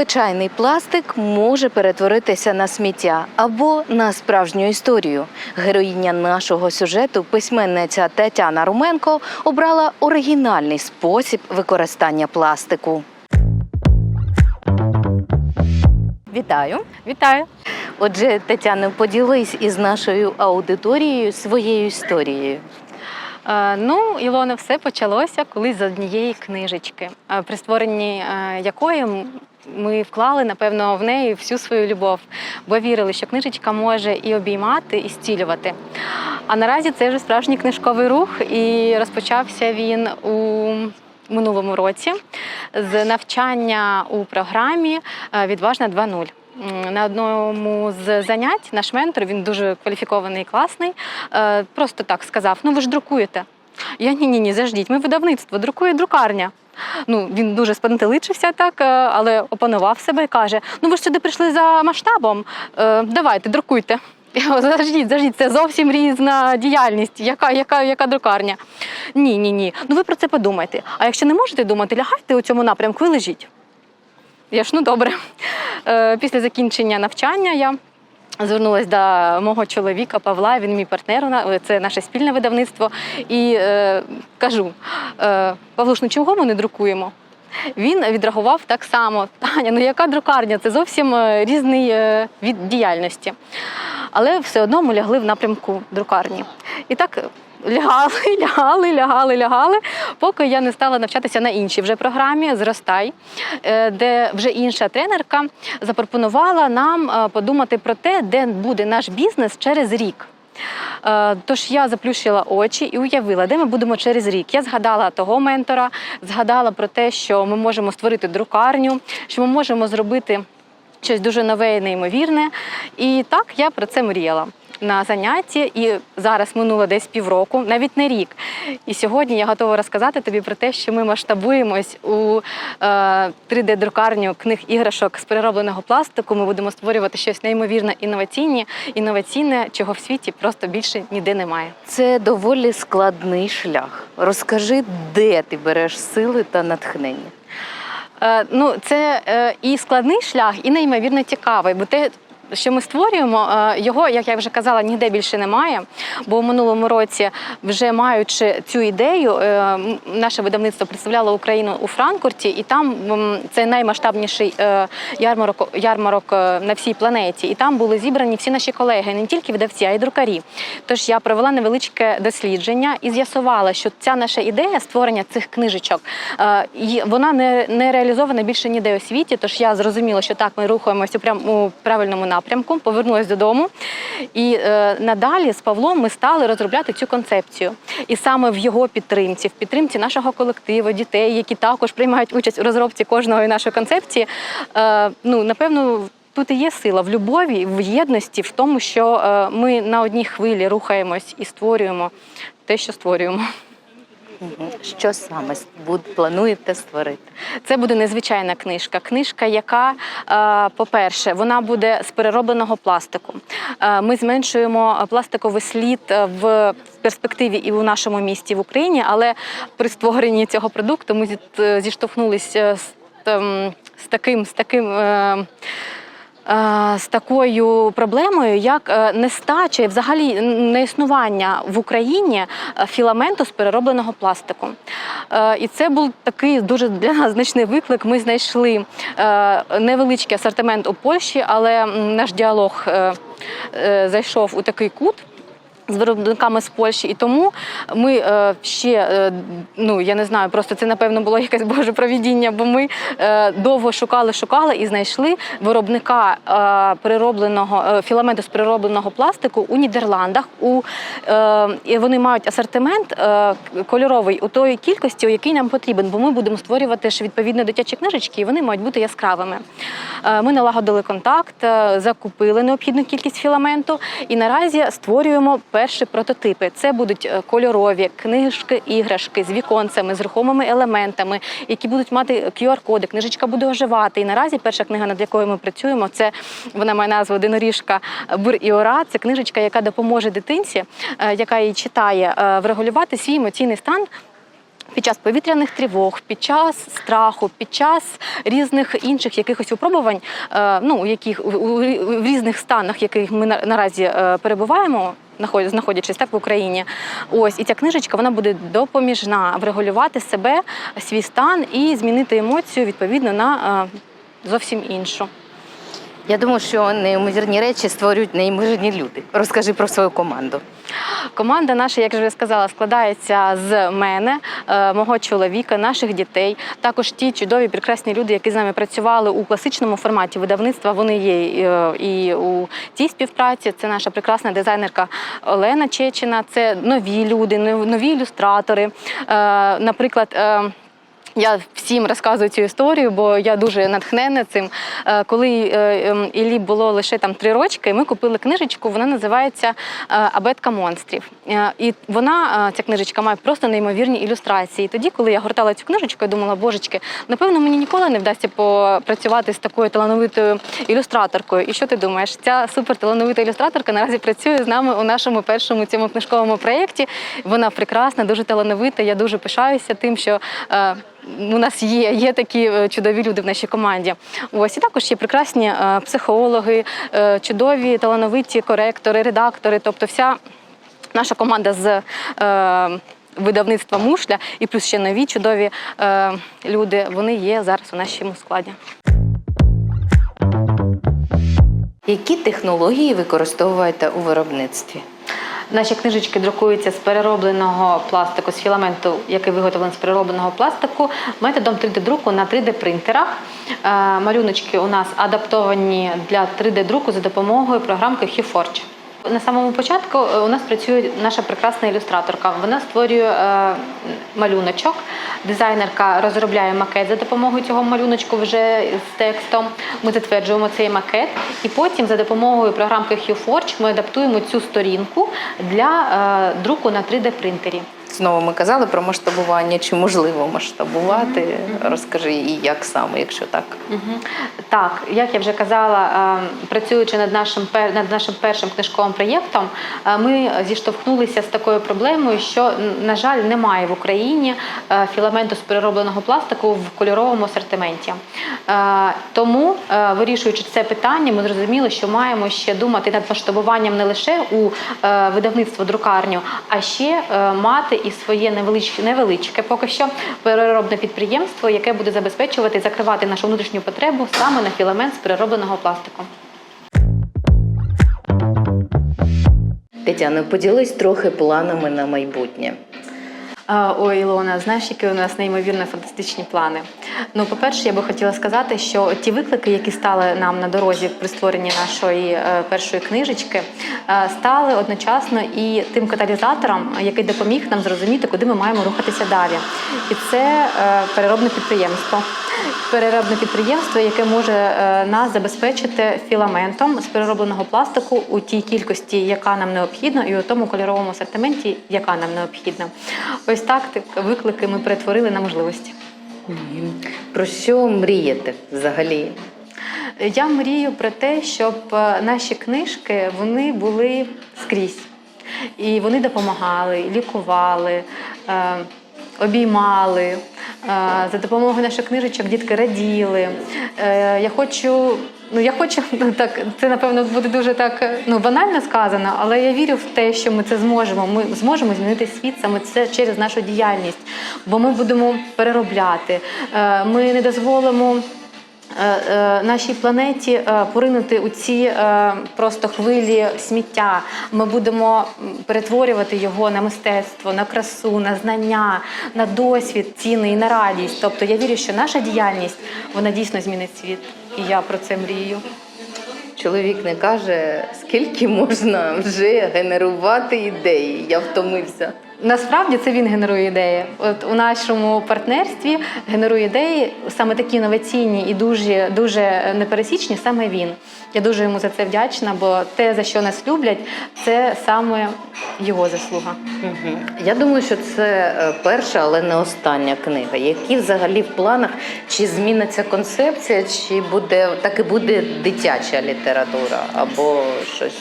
Звичайний пластик може перетворитися на сміття або на справжню історію. Героїня нашого сюжету, письменниця Тетяна Руменко, обрала оригінальний спосіб використання пластику. Вітаю! Вітаю. Отже, Тетяно, поділись із нашою аудиторією своєю історією. Е, ну, Ілона, все почалося колись з однієї книжечки, е, при створенні е, якої ми вклали, напевно, в неї всю свою любов, бо вірили, що книжечка може і обіймати, і зцілювати. А наразі це вже справжній книжковий рух, і розпочався він у минулому році з навчання у програмі е, Відважна 2.0. М, На одному з занять наш ментор, він дуже кваліфікований і класний, е, просто так сказав: ну ви ж друкуєте. Я ні, ні, ні, заждіть, ми видавництво, друкує друкарня. Ну, він дуже спантеличився так, е, але опанував себе і каже: Ну ви ж сюди прийшли за масштабом. е, Давайте, друкуйте. Заждіть, заждіть, це зовсім різна діяльність. Яка, яка, яка друкарня? Ні, ні, ні. Ну ви про це подумайте. А якщо не можете думати, лягайте у цьому напрямку і лежіть. Я ж ну добре. Е, Після закінчення навчання я звернулася до мого чоловіка Павла, він мій партнер, це наше спільне видавництво. І е, кажу: е, Павлуш, ну чого ми не друкуємо? Він відреагував так само: Таня, ну яка друкарня? Це зовсім е, різний е, від діяльності. Але все одно ми лягли в напрямку друкарні. І так лягали, лягали, лягали, лягали, поки я не стала навчатися на іншій вже програмі Зростай, е, де вже інша тренерка запропонувала нам е, подумати про те, де буде наш бізнес через рік. Е, Тож я заплющила очі і уявила, де ми будемо через рік. Я згадала того ментора, згадала про те, що ми можемо створити друкарню, що ми можемо зробити щось дуже нове і неймовірне. І так я про це мріяла на занятті, і зараз минуло десь півроку, навіть не рік. І сьогодні я готова розказати тобі про те, що ми масштабуємось у е, 3D-друкарню книг іграшок з переробленого пластику. Ми будемо створювати щось неймовірно інноваційне, інноваційне, чого в світі просто більше ніде немає. Це доволі складний шлях. Розкажи, де ти береш сили та натхнення. Е, ну, це е, і складний шлях, і неймовірно цікавий, бо те. Що ми створюємо, е, його, як я вже казала, ніде більше немає. Бо в минулому році, вже маючи цю ідею, е, наше видавництво представляло Україну у Франкфурті, і там це наймасштабніший е, ярмарок, ярмарок на всій планеті. І там були зібрані всі наші колеги, не тільки видавці, а й друкарі. Тож я провела невеличке дослідження і з'ясувала, що ця наша ідея створення цих книжечок, вона не, не реалізована більше ніде у світі. Тож я зрозуміла, що так ми рухаємося у прям у правильному напрямку. Повернулася додому. І е, надалі з Павлом ми стали розробляти цю концепцію. І саме в його підтримці, в підтримці нашого колективу, дітей, які також приймають участь у розробці кожної нашої концепції. Е, ну напевно. Тут і є сила в любові, в єдності, в тому, що е, ми на одній хвилі рухаємось і створюємо те, що створюємо. Що саме плануєте створити? Це буде незвичайна книжка. Книжка, яка, е, по-перше, вона буде з переробленого пластику. Е, Ми зменшуємо пластиковий слід е, в перспективі і у нашому місті в Україні, але при створенні цього продукту ми зіштовхнулися з, з таким, з таким. Е, З такою проблемою, як е, нестача і взагалі неіснування в Україні е, філаменту з переробленого пластику. І це був такий дуже для нас значний виклик. Ми знайшли невеличкий асортимент у Польщі, але наш діалог зайшов у такий кут. З виробниками з Польщі, і тому ми е, ще е, ну я не знаю, просто це напевно було якесь боже провідіння, бо ми е, довго шукали, шукали і знайшли виробника е, переробленого е, філаменту з переробленого пластику у Нідерландах. У е, і вони мають асортимент е, кольоровий у тої кількості, у якій нам потрібен, бо ми будемо створювати ж відповідно дитячі книжечки, і вони мають бути яскравими. Е, Ми налагодили контакт, е, закупили необхідну кількість філаменту і наразі створюємо перші прототипи. Це будуть е, кольорові книжки, іграшки з віконцями, з рухомими елементами, які будуть мати QR-коди. Книжечка буде оживати. І наразі перша книга, над якою ми працюємо, це вона має назву Диноріжка Бур і Ора. Це книжечка, яка допоможе дитинці, е, яка її читає, е, врегулювати свій емоційний стан Під час повітряних тривог, під час страху, під час різних інших якихось випробувань, е, ну яких у, в різних станах, яких ми на- наразі е, перебуваємо, наход- знаходячись так в Україні. Ось і ця книжечка вона буде допоміжна врегулювати себе, свій стан і змінити емоцію відповідно на е, зовсім іншу. Я думаю, що неймовірні речі створюють неймовірні люди. Розкажи про свою команду. Команда наша, як вже сказала, складається з мене, е, мого чоловіка, наших дітей. Також ті чудові, прекрасні люди, які з нами працювали у класичному форматі видавництва. Вони є е, і у цій співпраці. Це наша прекрасна дизайнерка Олена Чечина. Це нові люди, нов- нові ілюстратори. Е, Наприклад. Я всім розказую цю історію, бо я дуже натхнена цим. Е, Коли е, ем, Іллі було лише там три рочки, ми купили книжечку. Вона називається е, Абетка монстрів. І вона, ця книжечка, має просто неймовірні ілюстрації. І тоді, коли я гортала цю книжечку, я думала, божечки, напевно, мені ніколи не вдасться попрацювати з такою талановитою ілюстраторкою. І що ти думаєш? Ця суперталановита ілюстраторка наразі працює з нами у нашому першому цьому книжковому проєкті. Вона прекрасна, дуже талановита. Я дуже пишаюся тим, що. У нас є, є такі е, чудові люди в нашій команді. Ось і також є прекрасні е, психологи, е, чудові талановиті коректори, редактори. Тобто, вся наша команда з видавництва мушля і плюс ще нові чудові люди. Вони є зараз у нашому складі. Які технології використовуєте у виробництві? Наші книжечки друкуються з переробленого пластику, з філаменту, який виготовлений з переробленого пластику, методом 3D-друку на 3D-принтерах. Е, Малюночки у нас адаптовані для 3D-друку за допомогою програмки HuForge. На самому початку е, у нас працює наша прекрасна ілюстраторка. Вона створює е, малюночок. Дизайнерка розробляє макет за допомогою цього малюночку вже з текстом. Ми затверджуємо цей макет, і потім за допомогою програмки HuForge ми адаптуємо цю сторінку для е, друку на 3D-принтері. Знову ми казали про масштабування. Чи можливо масштабувати? Розкажи і як саме, якщо так. Мгм. Так, як я вже казала, е, працюючи над нашим над нашим першим книжковим проєктом, е, ми зіштовхнулися з такою проблемою, що на жаль немає в Україні е, філаменту з переробленого пластику в кольоровому асортименті. Тому, вирішуючи це питання, ми зрозуміли, що маємо ще думати над масштабуванням не лише у видавництво друкарню, а ще мати і своє невеличке, невеличке поки що переробне підприємство, яке буде забезпечувати і закривати нашу внутрішню потребу саме на філамент з переробленого пластику. Тетяно, поділись трохи планами на майбутнє. Ой, Ілона, знаєш, які у нас неймовірно фантастичні плани. Ну, по-перше, я би хотіла сказати, що ті виклики, які стали нам на дорозі при створенні нашої е, першої книжечки, е, стали одночасно і тим каталізатором, який допоміг нам зрозуміти, куди ми маємо рухатися далі. І це е, переробне підприємство. Переробне підприємство, яке може нас забезпечити філаментом з переробленого пластику у тій кількості, яка нам необхідна, і у тому кольоровому асортименті, яка нам необхідна. Ось так так виклики ми перетворили на можливості. Про що мрієте взагалі? Я мрію про те, щоб е, наші книжки вони були скрізь. І вони допомагали, лікували, е, обіймали. Е, За допомогою наших книжечок дітки раділи. Я хочу, ну я хочу ну, так, це напевно буде дуже так ну, банально сказано, але я вірю в те, що ми це зможемо. Ми зможемо змінити світ саме це через нашу діяльність, бо ми будемо переробляти. Е, Ми не дозволимо. Е, е, нашій планеті е, поринути у ці просто хвилі сміття. Ми будемо перетворювати його на мистецтво, на красу, на знання, на досвід цінний, на радість. Тобто я вірю, що наша діяльність вона дійсно змінить світ, і я про це мрію. Чоловік не каже, скільки можна вже генерувати ідеї. Я втомився. Насправді це він генерує ідеї. От у нашому партнерстві генерує ідеї саме такі інноваційні і дуже дуже непересічні. Саме він. Я дуже йому за це вдячна, бо те, за що нас люблять, це саме його заслуга. Угу. Я думаю, що це е, перша, але не остання книга. Які взагалі в планах, чи зміниться концепція, чи буде так і буде дитяча література або щось.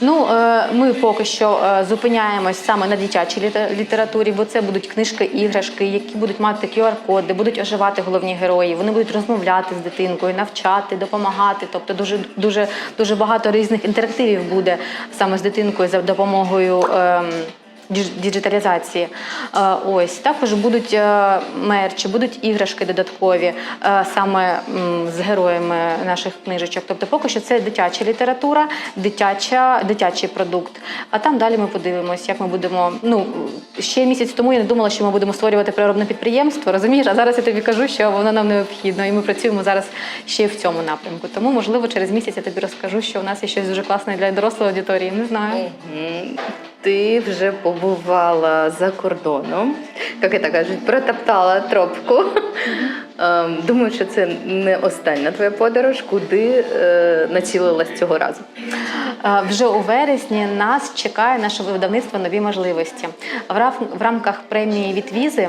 Ну, е, ми поки що е, зупиняємось саме на дитячій дитячій літературі, бо це будуть книжки, іграшки, які будуть мати QR-коди, будуть оживати головні герої. Вони будуть розмовляти з дитинкою, навчати, допомагати. Тобто дуже дуже дуже багато різних інтерактивів буде саме з дитинкою за допомогою. діж- діджиталізації. Е, Ось також будуть е, мерчі, будуть іграшки додаткові е, саме з героями наших книжечок. Тобто, поки що це дитяча література, дитяча, дитячий продукт. А там далі ми подивимось, як ми будемо. Ну ще місяць тому я не думала, що ми будемо створювати переробне підприємство. Розумієш, а зараз я тобі кажу, що воно нам необхідно, і ми працюємо зараз ще в цьому напрямку. Тому, можливо, через місяць я тобі розкажу, що у нас є щось дуже класне для дорослої аудиторії. Не знаю. Ти вже побувала за кордоном, як це кажуть, протоптала тропку. Ем, Думаю, що це не остання твоя подорож, куди е, націлилась цього разу. Е, Вже у вересні нас чекає наше видавництво нові можливості. В в рамках премії від візи.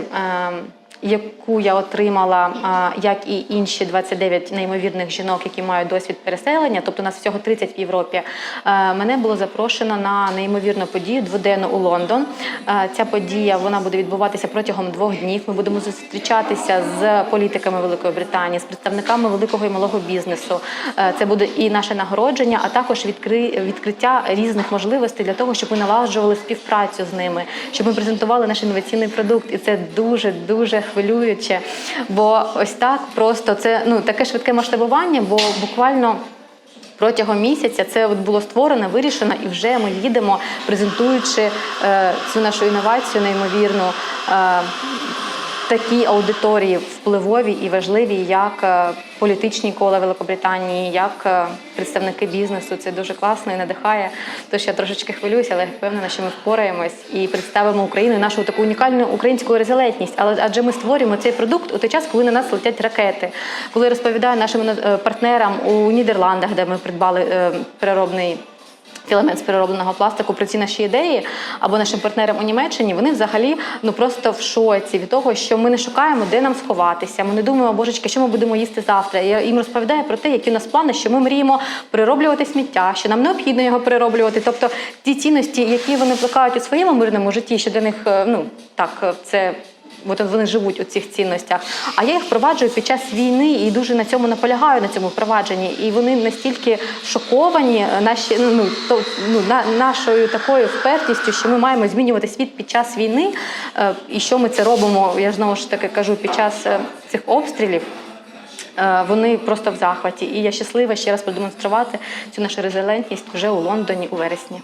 Яку я отримала, як і інші 29 неймовірних жінок, які мають досвід переселення, тобто нас всього 30 в Європі. е, Мене було запрошено на неймовірну подію дводенну у Лондон. Е, Ця подія вона буде відбуватися протягом двох днів. Ми будемо зустрічатися з політиками Великої Британії, з представниками великого і малого бізнесу. Е, Це буде і наше нагородження, а також відкри- відкриття різних можливостей для того, щоб ми налагоджували співпрацю з ними, щоб ми презентували наш інноваційний продукт. І це дуже дуже хвилююче. Бо ось так просто це ну таке швидке масштабування, бо буквально. Протягом місяця це от було створено, вирішено, і вже ми їдемо, презентуючи е, цю нашу інновацію неймовірну е, такій аудиторії впливові і важливі, як е, політичні кола Великобританії, як е, представники бізнесу. Це дуже класно і надихає. Тож я трошечки хвилююся, але впевнена, що ми впораємось і представимо Україну нашу таку унікальну українську резилентність. Але адже ми створюємо цей продукт у той час, коли на нас летять ракети. Коли розповідаю нашим е, партнерам у Нідерландах, де ми придбали переробний. Філамент з переробленого пластику про ці наші ідеї або нашим партнерам у Німеччині, вони взагалі ну просто в шоці від того, що ми не шукаємо, де нам сховатися. Ми не думаємо, божечки, що ми будемо їсти завтра. Я їм розповідаю про те, які у нас плани, що ми мріємо перероблювати сміття, що нам необхідно його перероблювати. Тобто ті цінності, які вони плекають у своєму мирному житті, що для них е, ну так е, це. От вони живуть у цих цінностях. А я їх впроваджую під час війни і дуже на цьому наполягаю на цьому впровадженні. І вони настільки шоковані наші ну, то, ну на, нашою такою впертістю, що ми маємо змінювати світ під час війни. Е, і що ми це робимо? Я ж знову ж таки кажу під час е, цих обстрілів. Е, Вони просто в захваті, і я щаслива ще раз продемонструвати цю нашу резилентність вже у Лондоні у вересні.